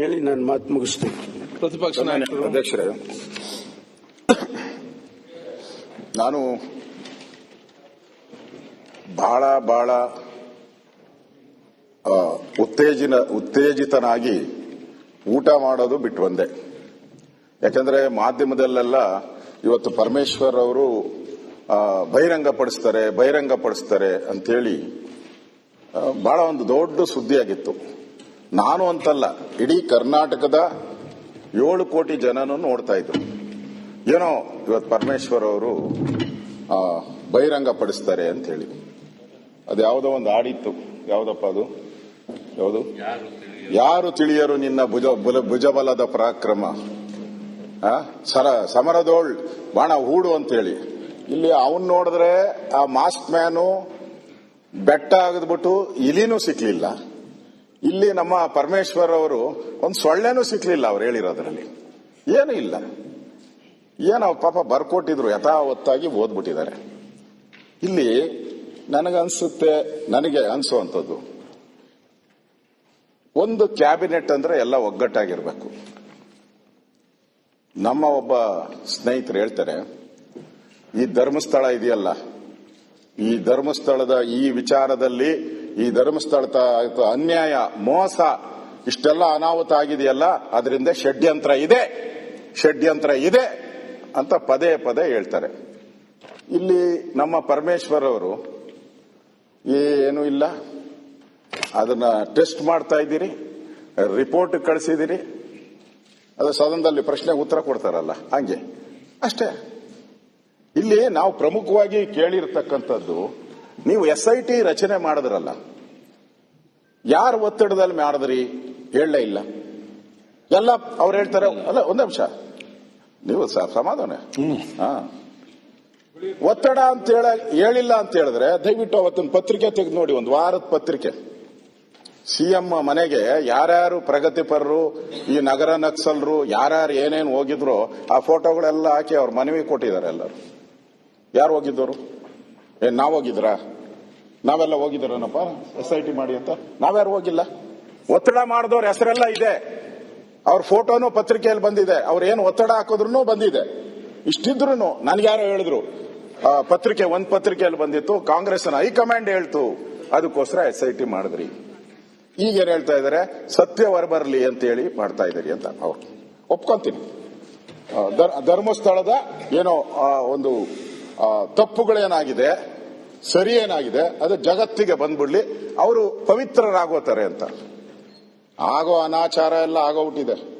ಹೇಳಿ ನಾನು ಮಾತು ಮುಗಿಸ್ತೀನಿ. ಪ್ರತಿಪಕ್ಷ ಅಧ್ಯಕ್ಷರೇ. ನಾನು ಬಹಳ ಬಹಳ ಆ, ಉತ್ತೇಜಿನ ಉತ್ತೇಜಿತನಾಗಿ ಊಟ ಮಾಡೋದು ಬಿಟ್ಟು ಬಂದೆ. ಯಾಕಂದ್ರೆ ಮಾಧ್ಯಮದಲ್ಲೆಲ್ಲ ಇವತ್ತು ಪರಮೇಶ್ವರ್ ಅವರು ಬಹಿರಂಗ ಪಡಿಸ್ತಾರೆ ಅಂತೇಳಿ ಬಹಳ ಒಂದು ದೊಡ್ಡ ಸುದ್ದಿಯಾಗಿತ್ತು. ನಾನು ಅಂತಲ್ಲ, ಇಡೀ ಕರ್ನಾಟಕದ ಏಳು ಕೋಟಿ ಜನನು ನೋಡ್ತಾ ಇದ್ರು. ಏನೋ ಇವತ್ತು ಪರಮೇಶ್ವರ್ ಅವರು ಬಹಿರಂಗ ಪಡಿಸ್ತಾರೆ ಅಂತ ಹೇಳಿ. ಅದು ಯಾವುದೋ ಒಂದು ಆಡಿತ್ತು. ಯಾವುದಪ್ಪ ಅದು? ಯಾವುದು? ಯಾರು ತಿಳಿಯರು ನಿನ್ನ ಭುಜ, ಬುಲ- ಭುಜಬಲದ ಪರಾಕ್ರಮ? ಸರ, ಸಮರದೋಳ್, ಬಾಣ ಹೂಡು ಅಂತೇಳಿ ಇಲ್ಲಿ ಅವನ್ ನೋಡಿದ್ರೆ ಆ ಮಾಸ್ಕ್ ಮ್ಯಾನು ಬೆಟ್ಟ ಆಗದ್ಬಿಟ್ಟು ಇಲಿನೂ ಸಿಕ್ಲಿಲ್ಲ. ಇಲ್ಲಿ ನಮ್ಮ ಪರಮೇಶ್ವರ್ ಅವರು ಒಂದು ಸೊಳ್ಳೆನೂ ಸಿಕ್ಲಿಲ್ಲ ಅವ್ರು ಹೇಳಿರೋದ್ರಲ್ಲಿ. ಏನೂ ಇಲ್ಲ. ಏನೋ ಪಾಪ ಬರ್ಕೊಟ್ಟಿದ್ರು ಯಥಾವತ್ತಾಗಿ ಓದ್ಬಿಟ್ಟಿದ್ದಾರೆ. ಇಲ್ಲಿ ನನಗನ್ಸುತ್ತೆ, ನನಗೆ ಅನ್ಸುವಂಥದ್ದು. ಒಂದು ಕ್ಯಾಬಿನೆಟ್ ಅಂದ್ರೆ ಎಲ್ಲ ಒಗ್ಗಟ್ಟಾಗಿರ್ಬೇಕು. ನಮ್ಮ ಒಬ್ಬ ಸ್ನೇಹಿತರು ಹೇಳ್ತಾರೆ, ಈ ಧರ್ಮಸ್ಥಳ ಇದೆಯಲ್ಲ, ಈ ಧರ್ಮಸ್ಥಳದ ಈ ವಿಚಾರದಲ್ಲಿ ಈ ಧರ್ಮಸ್ಥಳ ಅನ್ಯಾಯ, ಮೋಸ, ಇಷ್ಟೆಲ್ಲ ಅನಾಹುತ ಆಗಿದೆಯಲ್ಲ, ಅದರಿಂದ ಷಡ್ಯಂತ್ರ ಇದೆ ಷಡ್ಯಂತ್ರ ಇದೆ ಅಂತ ಪದೇ ಪದೇ ಹೇಳ್ತಾರೆ. ಇಲ್ಲಿ ನಮ್ಮ ಪರಮೇಶ್ವರ್ ಅವರು ಏನು ಇಲ್ಲ. ಅದನ್ನ ಟೆಸ್ಟ್ ಮಾಡ್ತಾ ಇದ್ದೀರಿ, ರಿಪೋರ್ಟ್ ಕಳಿಸಿದಿರಿ ಅದು ಸದನದಲ್ಲಿ ಪ್ರಶ್ನೆಗೆ ಉತ್ತರ ಕೊಡ್ತಾರಲ್ಲ, ಹಂಗೆ. ಅಷ್ಟೇ. ಇಲ್ಲಿ ನಾವು ಪ್ರಮುಖವಾಗಿ ಕೇಳಿರ್ತಕ್ಕಂಥದ್ದು, ನೀವು ಎಸ್ ಐ ಟಿ ರಚನೆ ಮಾಡಿದ್ರಲ್ಲ ಯಾರ ಒತ್ತಡದಲ್ಲಿ ಮಾಡಿದ್ರಿ ಹೇಳಲೇ ಇಲ್ಲ. ಎಲ್ಲ ಅವ್ರು ಹೇಳ್ತಾರೆ ಅಲ್ಲ ಒಂದ್ ನಿಮಿಷ ನೀವು ಸಮಾಧಾನ. ಹಾ. ಒತ್ತಡ ಅಂತ ಹೇಳ ಹೇಳಿಲ್ಲ ಅಂತ ಹೇಳಿದ್ರೆ ದಯವಿಟ್ಟು ಅವತ್ತೊಂದು ಪತ್ರಿಕೆ ತೆಗೆದು ನೋಡಿ ಒಂದು ವಾರದ ಪತ್ರಿಕೆ. ಸಿಎಂ ಮನೆಗೆ ಯಾರ್ಯಾರು ಪ್ರಗತಿಪರರು ಈ ನಗರ ನಕ್ಸಲ್ರು ಯಾರ್ಯಾರು ಏನೇನು ಹೋಗಿದ್ರು ಆ ಫೋಟೋಗಳೆಲ್ಲ ಹಾಕಿ ಅವ್ರ ಮನವಿ ಕೊಟ್ಟಿದ್ದಾರೆ ಎಲ್ಲರೂ. ಯಾರು ಹೋಗಿದ್ದವರು ಏನ್ ನಾವು ಹೋಗಿದ್ರಾ? ನಾವೆಲ್ಲ ಹೋಗಿದ್ದಾರೇನಪ್ಪ? ಎಸ್ ಐ ಟಿ ಮಾಡಿ ಅಂತ? ನಾವ್ಯಾರು ಹೋಗಿಲ್ಲ? ಒತ್ತಡ ಮಾಡಿದವ್ರ ಹೆಸರೆಲ್ಲ ಇದೆ. ಅವ್ರ ಫೋಟೋನು ಪತ್ರಿಕೆಯಲ್ಲಿ ಬಂದಿದೆ. ಅವ್ರ ಏನು ಒತ್ತಡ ಹಾಕಿದ್ರು ಬಂದಿದೆ. ಇಷ್ಟಿದ್ರು ನನ್ಗ್ಯಾರೋ ಹೇಳಿದ್ರು. ಪತ್ರಿಕೆ ಒಂದ್ ಪತ್ರಿಕೆಯಲ್ಲಿ ಬಂದಿತ್ತು. ಕಾಂಗ್ರೆಸ್ನ ಹೈಕಮಾಂಡ್ ಹೇಳ್ತು. ಅದಕ್ಕೋಸ್ಕರ ಎಸ್ ಐ ಟಿ ಮಾಡಿದ್ರಿ. ಈಗ ಏನ್ ಹೇಳ್ತಾ ಇದಾರೆ? ಸತ್ಯ ಹೊರಬರಲಿ ಅಂತ ಹೇಳಿ ಮಾಡ್ತಾ ಇದ್ದೀರಿ ಅಂತ ಅವ್ರು. ಒಪ್ಕೊಂತೀನಿ. ಧರ್ಮಸ್ಥಳದ ಏನೋ ಒಂದು ತಪ್ಪುಗಳೇನಾಗಿದೆ? ಸರಿ ಏನಾಗಿದೆ ಅದು ಜಗತ್ತಿಗೆ ಬಂದ್ಬಿಡ್ಲಿ. ಅವರು ಪವಿತ್ರರಾಗೋತಾರೆ ಅಂತ. ಆಗೋ ಅನಾಚಾರ ಎಲ್ಲ ಆಗೋಗ್ಬಿಟ್ಟಿದೆ.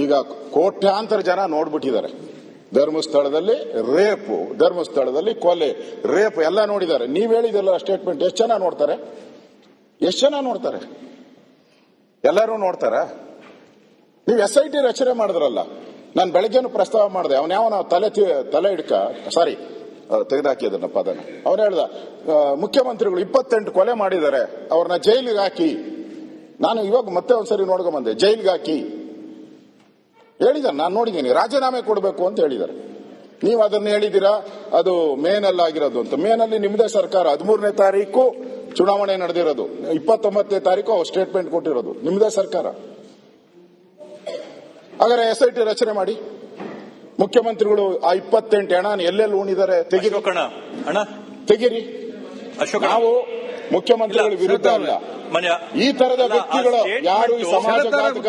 ಈಗ ಕೋಟ್ಯಾಂತರ ಜನ ನೋಡ್ಬಿಟ್ಟಿದ್ದಾರೆ. ಧರ್ಮಸ್ಥಳದಲ್ಲಿ ರೇಪು, ಧರ್ಮಸ್ಥಳದಲ್ಲಿ ಕೊಲೆ, ರೇಪ್ ಎಲ್ಲ ನೋಡಿದ್ದಾರೆ. ನೀವ್ ಹೇಳಿದಲ್ಲ ಸ್ಟೇಟ್ಮೆಂಟ್ ಎಷ್ಟು ಜನ ನೋಡ್ತಾರೆ? ಎಷ್ಟು ಜನ ನೋಡ್ತಾರೆ? ಎಲ್ಲರೂ ನೋಡ್ತಾರ? ನೀವು ಎಸ್ ಐ ಟಿ ರಚನೆ ಮಾಡಿದ್ರಲ್ಲ. ನಾನು ಬೆಳಗ್ಗೆನು ಪ್ರಸ್ತಾವ ಮಾಡಿದೆ. ಅವನ ಯಾವ ತಲೆ ತಲೆ ಹಿಡ್ಕ ಸಾರಿ ತೆಗೆದಾಕಿದನ್ನ ಪದನ. ಅವನು ಹೇಳ್ದ ಮುಖ್ಯಮಂತ್ರಿಗಳು ಇಪ್ಪತ್ತೆಂಟು ಕೊಲೆ ಮಾಡಿದ್ದಾರೆ, ಅವ್ರನ್ನ ಜೈಲಿಗೆ ಹಾಕಿ. ನಾನು ಇವಾಗ ಮತ್ತೆ ಒಂದ್ಸರಿ ನೋಡ್ಕೊಂಬಂದೆ ಜೈಲಿಗೆ ಹಾಕಿ. ಹೇಳಿದ್ದಾರೆ ನಾನು ನೋಡಿದ್ದೀನಿ, ರಾಜೀನಾಮೆ ಕೊಡಬೇಕು ಅಂತ ಹೇಳಿದ್ದಾರೆ ನೀವು ಅದನ್ನ ಹೇಳಿದ್ದೀರಾ ಅದು ಮೇನಲ್ಲಿ ಆಗಿರೋದು ಅಂತ. ಮೇನಲ್ಲಿ ನಿಮ್ಮದೇ ಸರ್ಕಾರ, ಹದಿಮೂರನೇ ತಾರೀಕು ಚುನಾವಣೆ ನಡೆದಿರೋದು. ಇಪ್ಪತ್ತೊಂಬತ್ತನೇ ತಾರೀಕು ಅವ್ರು ಸ್ಟೇಟ್ಮೆಂಟ್ ಕೊಟ್ಟಿರೋದು. ನಿಮ್ಮದೇ ಸರ್ಕಾರ. ಹಾಗಾದ್ರೆ ಎಸ್ ಐ ಟಿ ರಚನೆ ಮಾಡಿ. ಮುಖ್ಯಮಂತ್ರಿಗಳು ಆ ಇಪ್ಪತ್ತೆಂಟು ಹಣ ಎಲ್ಲೆಲ್ಲಿ ಉಣಿದಾರೆ? ತೆಗಿರಿ. ಅಣ್ಣ. ತೆಗಿರಿ. ಅಶೋಕ ನಾವು ಮುಖ್ಯಮಂತ್ರಿಗಳ ವಿರುದ್ಧ ಅಲ್ಲ. ಈ ತರದ ವ್ಯಕ್ತಿಗಳು ಯಾರು ಈ ಸಮಾಜಘಾತಕ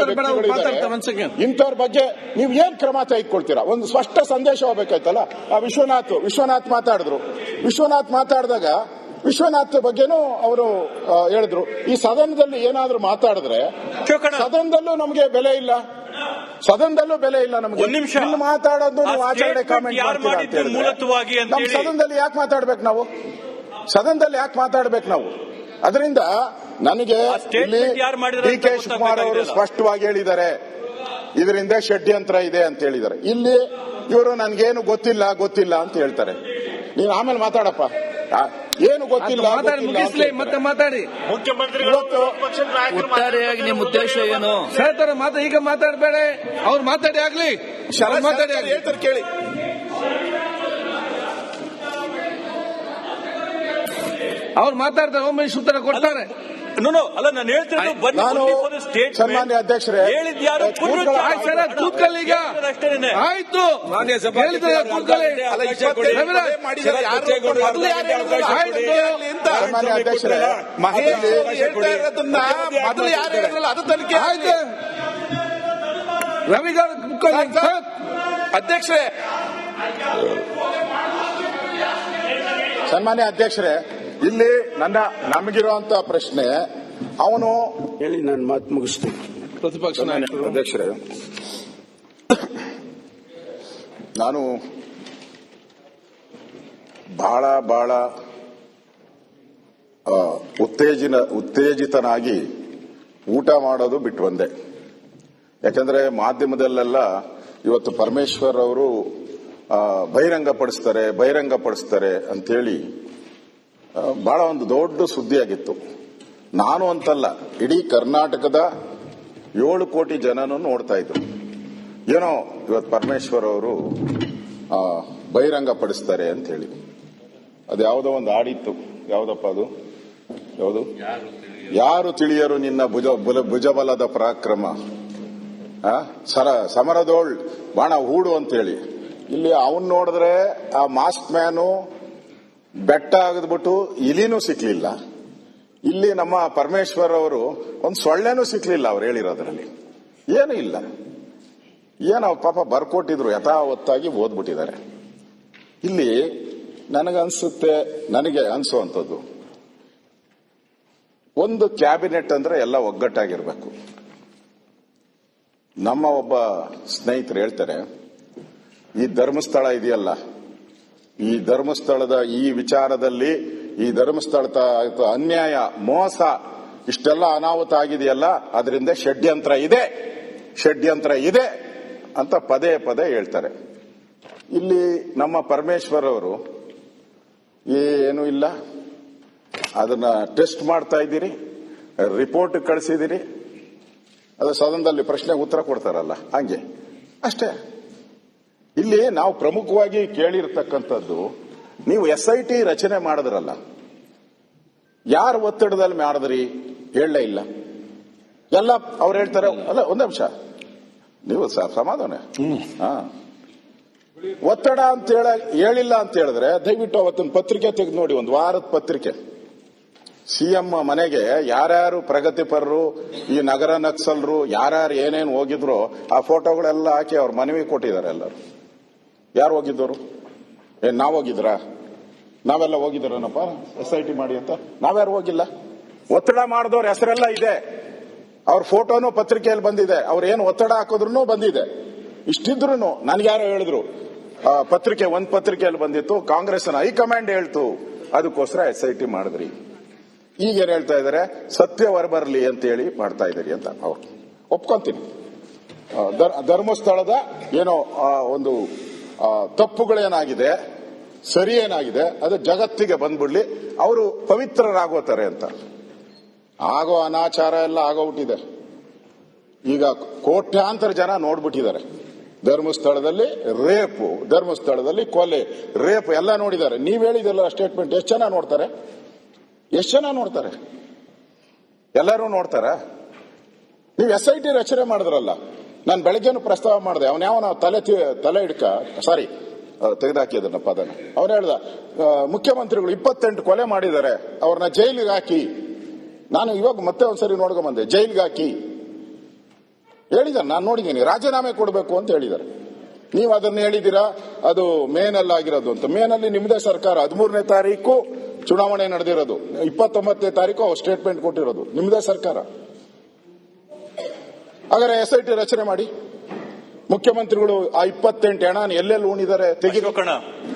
ಇಂಥವ್ರ ಬಗ್ಗೆ ನೀವು ಏನ್ ಕ್ರಮ ತೆಗೆದುಕೊಳ್ತೀರಾ? ಒಂದು ಸ್ಪಷ್ಟ ಸಂದೇಶ ಹೋಗ್ಬೇಕಾಯ್ತಲ್ಲ? ಆ ವಿಶ್ವನಾಥ್ ವಿಶ್ವನಾಥ್ ಮಾತಾಡಿದ್ರು. ವಿಶ್ವನಾಥ್ ಮಾತಾಡಿದಾಗ ವಿಶ್ವನಾಥ್ ಬಗ್ಗೆನೂ ಅವರು ಹೇಳಿದ್ರು. ಈ ಸದನದಲ್ಲಿ ಏನಾದ್ರೂ ಮಾತಾಡಿದ್ರೆ. ಸದನದಲ್ಲೂ ನಮಗೆ ಬೆಲೆ ಇಲ್ಲ. ಸದನದಲ್ಲೂ ಬೆಲೆ ಇಲ್ಲ ನಮಗೆ. ಒಂದ್ ನಿಮಿಷ. ಇಲ್ಲಿ ಮಾತಾಡೋದು ಆ ನೀವು ಆಚರಣೆ statement ಕಾಮೆಂಟ್ ಯಾರು ಮಾಡಿದ್ದು ಮೂಲತ್ವವಾಗಿ ಅಂತ ನಮ್ಮ ಹೇಳಿ- ಸದನದಲ್ಲಿ ಯಾಕೆ ಮಾತಾಡ್ಬೇಕು ನಾವು? ಸದನದಲ್ಲಿ ಯಾಕೆ ಮಾತಾಡ್ಬೇಕು ನಾವು? ಅದರಿಂದ ನನಗೆ ಆ statement ಇಲ್ಲಿ ಯಾರು ಮಾಡಿದ್ರು ಡಿ ಅಂತ ಕೆ ಶಿವಕುಮಾರ್ ಅವರು. ಸ್ಪಷ್ಟವಾಗಿ ಹೇಳಿದ್ದಾರೆ. ಇದರಿಂದ ಷಡ್ಯಂತ್ರ ಇದೆ ಅಂತ ಹೇಳಿದ್ದಾರೆ. ಇಲ್ಲಿ ಇವರು ನನ್ಗೇನು ಗೊತ್ತಿಲ್ಲ ಗೊತ್ತಿಲ್ಲ ಅಂತ ಹೇಳ್ತಾರೆ. ನೀನು ಆಮೇಲೆ ಮಾತಾಡಪ್ಪ. ಆ, ಏನು ಗೊತ್ತಿಲ್ಲ ಮುಗಿಸ್ಲಿ. ಮತ್ತೆ ಮಾತಾಡಿ. ಮುಖ್ಯಮಂತ್ರಿ ಒಟ್ಟಾರೆಯಾಗಿ ನಿಮ್ಮ ಉದ್ದೇಶ ಏನು? ಹೇಳ್ತಾರೆ ಮಾತಾ ಈಗ ಮಾತಾಡಬೇಡ. ಅವ್ರು ಮಾತಾಡಿ ಆಗ್ಲಿ. ಮಾತಾಡಿ ಆಗ್ಲಿ. ಹೇಳ್ತಾರೆ ಕೇಳಿ. ಅವ್ರು ಮಾತಾಡ್ತಾರೆ ಒಮ್ಮೆ ಉತ್ತರ ಕೊಡ್ತಾರೆ. ನೋ ನೋ ಅಲ್ಲ ನಾನು ಹೇಳ್ತಿರೋದು ಬನ್ನಿ ನಾನು ಸ್ಟೇಟ್ ಸನ್ಮಾನ್ಯ ಅಧ್ಯಕ್ಷರೇ, ಹೇಳಿದ್ ಯಾರು? ಕೂತ್ಕೊಳ್ಳಿ. ಸರ್ ಈಗ. ಹೇಳಿದ್ರು ಅಷ್ಟೇನೆ ಆಯ್ತು. ಮಾನ್ಯ ಸಭಾಧ್ಯಕ್ಷರೇ, ಹೇಳಿದ್ರೆ ಕೂತ್ಕೊಳ್ಳಿ. ಅಲ್ಲ, ಕೊಲೆ ಯಾರು. ಸನ್ಮಾನ್ಯ ಅಧ್ಯಕ್ಷರೇ ಹೇಳ್ತಾ ಇರೋದನ್ನ ಮೊದಲು ಯಾರು ಹೇಳಿದ್ರಲ್ಲ ಅದು ತನಿಖೆ ಆಯ್ತು. ರವಿಗಾರ್ ಅಧ್ಯಕ್ಷರೇ. ಸನ್ಮಾನ್ಯ ಅಧ್ಯಕ್ಷರೇ ಇಲ್ಲಿ ನನ್ನ ನಮಗಿರುವಂತ ಪ್ರಶ್ನೆ ಅವನು ಹೇಳಿ ನಾನು ಮಾತು ಮುಗಿಸ್ತೀನಿ. ಪ್ರತಿಪಕ್ಷ ಅಧ್ಯಕ್ಷರೇ. ನಾನು ಬಹಳ ಬಹಳ ಆ, ಉತ್ತೇಜಿನ ಉತ್ತೇಜಿತನಾಗಿ ಊಟ ಮಾಡೋದು ಬಿಟ್ಟು ಬಂದೆ. ಯಾಕಂದ್ರೆ ಮಾಧ್ಯಮದಲ್ಲೆಲ್ಲ ಇವತ್ತು ಪರಮೇಶ್ವರ್ ಅವರು ಬಹಿರಂಗಪಡಿಸ್ತಾರೆ ಬಹಿರಂಗಪಡಿಸ್ತಾರೆ ಅಂತೇಳಿ ಬಹಳ ಒಂದು ದೊಡ್ಡ ಸುದ್ದಿಯಾಗಿತ್ತು. ನಾನು ಅಂತಲ್ಲ, ಇಡೀ ಕರ್ನಾಟಕದ ಏಳು ಕೋಟಿ ಜನನು ನೋಡ್ತಾ ಇದ್ರು ಏನೋ ಇವತ್ತು ಪರಮೇಶ್ವರ್ ಅವರು ಬಹಿರಂಗ ಪಡಿಸ್ತಾರೆ ಅಂತ ಹೇಳಿ ಅದು ಯಾವುದೋ ಒಂದು ಆಡಿತ್ತು. ಯಾವುದಪ್ಪ ಅದು? ಯಾವುದು? ಯಾರು ತಿಳಿಯರು ನಿನ್ನ ಭುಜ, ಬುಲ- ಭುಜಬಲದ ಪರಾಕ್ರಮ? ಸರ, ಸಮರದೋಳ್, ಬಾಣ ಹೂಡು ಅಂತೇಳಿ ಇಲ್ಲಿ ಅವನ್ ನೋಡಿದ್ರೆ ಆ ಮಾಸ್ಕ್ ಮ್ಯಾನು ಬೆಟ್ಟ ಆಗದ್ಬಿಟ್ಟು ಇಲಿನೂ ಸಿಕ್ಲಿಲ್ಲ. ಇಲ್ಲಿ ನಮ್ಮ ಪರಮೇಶ್ವರ್ ಅವರು ಒಂದು ಸೊಳ್ಳೆನೂ ಸಿಕ್ಲಿಲ್ಲ ಅವ್ರು ಹೇಳಿರೋದ್ರಲ್ಲಿ. ಏನೂ ಇಲ್ಲ. ಏನೋ ಪಾಪ ಬರ್ಕೊಟ್ಟಿದ್ರು, ಯಥಾವತ್ತಾಗಿ ಓದ್ಬಿಟ್ಟಿದ್ದಾರೆ. ಇಲ್ಲಿ ನನಗನ್ಸುತ್ತೆ, ನನಗೆ ಅನ್ಸುವಂಥದ್ದು. ಒಂದು ಕ್ಯಾಬಿನೆಟ್ ಅಂದ್ರೆ ಎಲ್ಲ ಒಗ್ಗಟ್ಟಾಗಿರ್ಬೇಕು. ನಮ್ಮ ಒಬ್ಬ ಸ್ನೇಹಿತರು ಹೇಳ್ತಾರೆ, ಈ ಧರ್ಮಸ್ಥಳ ಇದೆಯಲ್ಲ ಈ ಧರ್ಮಸ್ಥಳದ ಈ ವಿಚಾರದಲ್ಲಿ ಈ ಧರ್ಮಸ್ಥಳದ ಅನ್ಯಾಯ, ಮೋಸ, ಇಷ್ಟೆಲ್ಲ ಅನಾಹುತ ಆಗಿದೆಯಲ್ಲ, ಅದರಿಂದ ಷಡ್ಯಂತ್ರ ಇದೆ ಷಡ್ಯಂತ್ರ ಇದೆ ಅಂತ ಪದೇ ಪದೇ ಹೇಳ್ತಾರೆ. ಇಲ್ಲಿ ನಮ್ಮ ಪರಮೇಶ್ವರ್ ಅವರು ಏನು ಇಲ್ಲ, ಅದನ್ನ ಟೆಸ್ಟ್ ಮಾಡ್ತಾ ಇದ್ದೀರಿ, ರಿಪೋರ್ಟ್ ಕಳಿಸಿದಿರಿ ಅದು ಸದನದಲ್ಲಿ ಪ್ರಶ್ನೆಗೆ ಉತ್ತರ ಕೊಡ್ತಾರಲ್ಲ, ಹಂಗೆ, ಅಷ್ಟೇ. ಇಲ್ಲಿ ನಾವು ಪ್ರಮುಖವಾಗಿ ಕೇಳಿರ್ತಕ್ಕಂಥದ್ದು, ನೀವು ಎಸ್ ಐ ಟಿ ರಚನೆ ಮಾಡಿದ್ರಲ್ಲ, ಯಾರ ಒತ್ತಡದಲ್ಲಿ ಮಾಡಿದ್ರಿ? ಹೇಳಲೇ ಇಲ್ಲ. ಎಲ್ಲ ಅವ್ರು ಹೇಳ್ತಾರೆ, ಅಲ್ಲ, ಒಂದ್ ನಿಮಿಷ. ನೀವು ಸಮಾಧಾನ. ಹಾ. ಒತ್ತಡ ಅಂತ ಹೇಳ, ಹೇಳಿಲ್ಲ ಅಂತ ಹೇಳಿದ್ರೆ, ದಯವಿಟ್ಟು ಅವತ್ತೊಂದು ಪತ್ರಿಕೆ ತೆಗೆದು ನೋಡಿ, ಒಂದು ವಾರದ ಪತ್ರಿಕೆ. ಸಿಎಂ ಮನೆಗೆ ಯಾರ್ಯಾರು ಪ್ರಗತಿಪರರು, ಈ ನಗರ ನಕ್ಸಲ್ರು, ಯಾರ್ಯಾರು ಏನೇನು ಹೋಗಿದ್ರು, ಆ ಫೋಟೋಗಳೆಲ್ಲ ಹಾಕಿ ಅವ್ರ ಮನವಿ ಕೊಟ್ಟಿದ್ದಾರೆ ಎಲ್ಲರೂ. ಯಾರು ಹೋಗಿದ್ದವರು? ಏ ನಾವ್ ಹೋಗಿದ್ರಾ? ನಾವೆಲ್ಲ ಹೋಗಿದ್ರನಪ್ಪ ಎಸ್ ಐ ಟಿ ಮಾಡಿ ಅಂತ? ನಾವ್ಯಾರು ಹೋಗಿಲ್ಲ? ಒತ್ತಡ ಮಾಡಿದವ್ರ ಹೆಸರೆಲ್ಲ ಇದೆ. ಅವ್ರ ಫೋಟೋನು ಪತ್ರಿಕೆಯಲ್ಲಿ ಬಂದಿದೆ. ಅವ್ರು ಏನು ಒತ್ತಡ ಹಾಕಿದ್ರು ಬಂದಿದೆ. ಇಷ್ಟಿದ್ರು ನನ್ಗ್ಯಾರೋ ಹೇಳಿದ್ರು. ಆ, ಪತ್ರಿಕೆ ಒಂದ್ ಪತ್ರಿಕೆಯಲ್ಲಿ ಬಂದಿತ್ತು ಕಾಂಗ್ರೆಸ್ನ ಹೈಕಮಾಂಡ್ ಹೇಳ್ತು. ಅದಕ್ಕೋಸ್ಕರ ಎಸ್ ಐ ಟಿ ಮಾಡಿದ್ರಿ. ಈಗ ಏನ್ ಹೇಳ್ತಾ ಇದಾರೆ? ಸತ್ಯ ಹೊರಬರಲಿ ಅಂತ ಹೇಳಿ ಮಾಡ್ತಾ ಇದ್ದೀರಿ ಅಂತ ಅವ್ರು. ಒಪ್ಕೊಂತೀನಿ. ಧರ್ಮಸ್ಥಳದ ಏನೋ ಒಂದು ತಪ್ಪುಗಳೇನಾಗಿದೆ? ಸರಿ ಏನಾಗಿದೆ ಅದು ಜಗತ್ತಿಗೆ ಬಂದ್ಬಿಡ್ಲಿ. ಅವರು ಪವಿತ್ರರಾಗೋತಾರೆ ಅಂತ. ಆಗೋ ಅನಾಚಾರ ಎಲ್ಲ ಆಗೋಗ್ಬಿಟ್ಟಿದೆ. ಈಗ ಕೋಟ್ಯಾಂತರ ಜನ ನೋಡ್ಬಿಟ್ಟಿದ್ದಾರೆ. ಧರ್ಮಸ್ಥಳದಲ್ಲಿ ರೇಪು, ಧರ್ಮಸ್ಥಳದಲ್ಲಿ ಕೊಲೆ, ರೇಪ್ ಎಲ್ಲ ನೋಡಿದ್ದಾರೆ. ನೀವ್ ಹೇಳಿದಲ್ಲ ಸ್ಟೇಟ್ಮೆಂಟ್ ಎಷ್ಟು ಜನ ನೋಡ್ತಾರೆ? ಎಷ್ಟು ಜನ ನೋಡ್ತಾರೆ? ಎಲ್ಲರೂ ನೋಡ್ತಾರ? ನೀವು ಎಸ್ ಐ ಟಿ ರಚನೆ ಮಾಡಿದ್ರಲ್ಲ. ನಾನು ಬೆಳಗ್ಗೆನು ಪ್ರಸ್ತಾವ ಮಾಡಿದೆ. ಅವನ ಯಾವ ತಲೆ ತಲೆ ಹಿಡ್ಕ ಸಾರಿ ತೆಗೆದಾಕಿದನ್ನ ಪದನ ಅವನು ಹೇಳ್ದ ಮುಖ್ಯಮಂತ್ರಿಗಳು ಇಪ್ಪತ್ತೆಂಟು ಕೊಲೆ ಮಾಡಿದ್ದಾರೆ. ಅವ್ರನ್ನ ಜೈಲಿಗೆ ಹಾಕಿ. ನಾನು ಇವಾಗ ಮತ್ತೆ ಒಂದ್ಸರಿ ನೋಡ್ಕೊಂಬಂದೆ ಜೈಲಿಗೆ ಹಾಕಿ. ಹೇಳಿದ್ದಾರೆ ನಾನು ನೋಡಿದ್ದೀನಿ ರಾಜೀನಾಮೆ ಕೊಡಬೇಕು ಅಂತ ಹೇಳಿದ್ದಾರೆ ನೀವು ಅದನ್ನ ಹೇಳಿದ್ದೀರಾ ಅದು ಮೇನಲ್ಲಿ ಆಗಿರೋದು ಅಂತ. ಮೇನಲ್ಲಿ ನಿಮ್ಮದೇ ಸರ್ಕಾರ. ಹದಿಮೂರನೇ ತಾರೀಕು ಚುನಾವಣೆ ನಡೆದಿರೋದು. ಇಪ್ಪತ್ತೊಂಬತ್ತನೇ ತಾರೀಕು ಅವ್ರು ಸ್ಟೇಟ್ಮೆಂಟ್ ಕೊಟ್ಟಿರೋದು. ನಿಮ್ಮದೇ ಸರ್ಕಾರ. ಹಾಗಾದ್ರೆ ಎಸ್ ಐ ಟಿ ರಚನೆ ಮಾಡಿ. ಮುಖ್ಯಮಂತ್ರಿಗಳು ಆ ಇಪ್ಪತ್ತೆಂಟು ಹಣ ಎಲ್ಲೆಲ್ಲಿ ಉಣಿದಾರೆ ತೆಗಿರಿ ಕಣ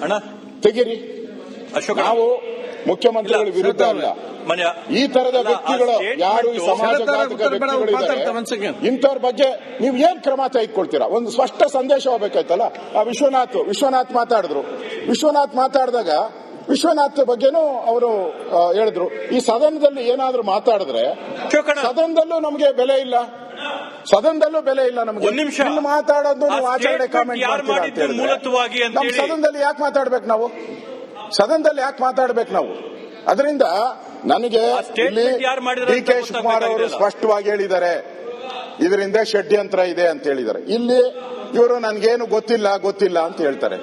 ಅಣ್ಣ. ತೆಗಿರಿ. ಅಶೋಕ ನಾವು ಮುಖ್ಯಮಂತ್ರಿಗಳ ವಿರುದ್ಧ ಅಲ್ಲ. ಮನ್ಯ. ಈ ತರದ ವ್ಯಕ್ತಿಗಳು ಯಾರು ಈ ಸಮಾಜಘಾತಕ second. ಇಂಥವ್ರ ಬಗ್ಗೆ ನೀವು ಏನ್ ಕ್ರಮ ತೆಗೆದುಕೊಳ್ತೀರಾ? ಒಂದು ಸ್ಪಷ್ಟ ಸಂದೇಶ ಹೋಗ್ಬೇಕಾಯ್ತಲ್ಲ? ಆ ವಿಶ್ವನಾಥ್ ವಿಶ್ವನಾಥ್ ಮಾತಾಡಿದ್ರು. ವಿಶ್ವನಾಥ್ ಮಾತಾಡಿದಾಗ ವಿಶ್ವನಾಥ್ ಬಗ್ಗೆನೂ ಅವರು ಹೇಳಿದ್ರು. ಈ ಸದನದಲ್ಲಿ ಏನಾದ್ರೂ ಮಾತಾಡಿದ್ರೆ. ಸದನದಲ್ಲೂ ನಮಗೆ ಬೆಲೆ ಇಲ್ಲ. ಸದನದಲ್ಲೂ ಬೆಲೆ ಇಲ್ಲ ನಮಗೆ. ಒಂದ್ ನಿಮಿಷ. ಇಲ್ಲಿ ಮಾತಾಡೋದು ಆ ನೀವು ಆಚರಣೆ statement ಕಾಮೆಂಟ್ ಯಾರು ಮಾಡಿದ್ದು ಮೂಲತ್ವವಾಗಿ ಅಂತ ನಮ್ಮ ಹೇಳಿ- ಸದನದಲ್ಲಿ ಯಾಕೆ ಮಾತಾಡ್ಬೇಕು ನಾವು? ಸದನದಲ್ಲಿ ಯಾಕೆ ಮಾತಾಡ್ಬೇಕು ನಾವು? ಅದರಿಂದ ನನಗೆ ಆ statement ಇಲ್ಲಿ ಯಾರು ಮಾಡಿದ್ರು ಡಿ ಅಂತ ಕೆ ಶಿವಕುಮಾರ್ ಅವರು. ಸ್ಪಷ್ಟವಾಗಿ ಹೇಳಿದ್ದಾರೆ. ಇದರಿಂದ ಷಡ್ಯಂತ್ರ ಇದೆ ಅಂತ ಹೇಳಿದ್ದಾರೆ. ಇಲ್ಲಿ ಇವರು ನನ್ಗೇನು ಗೊತ್ತಿಲ್ಲ ಗೊತ್ತಿಲ್ಲ ಅಂತ ಹೇಳ್ತಾರೆ.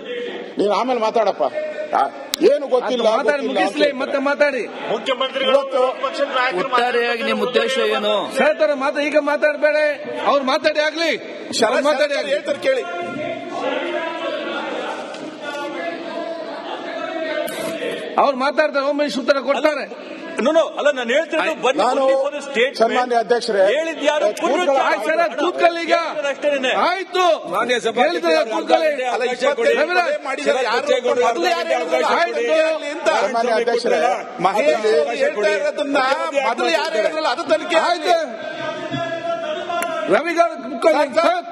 ನೀನು ಆಮೇಲೆ ಮಾತಾಡಪ್ಪ. ಆ, ಏನು ಗೊತ್ತಿಲ್ಲ ಮುಗಿಸ್ಲಿ. ಮತ್ತೆ ಮಾತಾಡಿ. ಮುಖ್ಯಮಂತ್ರಿಗಳು ಒಟ್ಟಾರೆಯಾಗಿ ನಿಮ್ಮ ಉದ್ದೇಶ ಏನು? ಹೇಳ್ತಾರೆ ಮಾತಾ ಈಗ ಮಾತಾಡಬೇಡ. ಅವ್ರು ಮಾತಾಡಿ ಆಗ್ಲಿ. ಅವ್ರು ಮಾತಾಡಿ ಆಗ್ಲಿ. ಹೇಳ್ತಾರೆ ಕೇಳಿ. ಅವ್ರು ಮಾತಾಡ್ತಾರೆ ಒಮ್ಮೆ ಉತ್ತರ ಕೊಡ್ತಾರೆ. ನೋ ನೋ ಅಲ್ಲ ನಾನು ಹೇಳ್ತಿರೋದು ಬನ್ನಿ ನಾನು ಸ್ಟೇಟ್ ಸನ್ಮಾನ್ಯ ಅಧ್ಯಕ್ಷರೇ, ಹೇಳಿದ್ ಯಾರು? ಕೂತ್ಕೊಳ್ಳಿ. ಸರ್ ಈಗ. ಅಷ್ಟೇನೆ ಆಯ್ತು. ಹೇಳಿದ್ರೆ ಕೂತ್ಕೊಳ್ಳಿ. ಅಲ್ಲ ಕೊಡಿ. ಯಾರು. ಅಂತ. ಸನ್ಮಾನ್ಯ ಅಧ್ಯಕ್ಷರೇ ಹೇಳ್ತಾ ಇರೋದನ್ನ ಮೊದಲು ಯಾರು ಹೇಳಿದ್ರಲ್ಲ ಅದು ತನಿಖೆ ಆಯ್ತು ರವಿಗಾರ್ ಕೂತ್ಕೊಳ್ಳಿ. ಸರ್.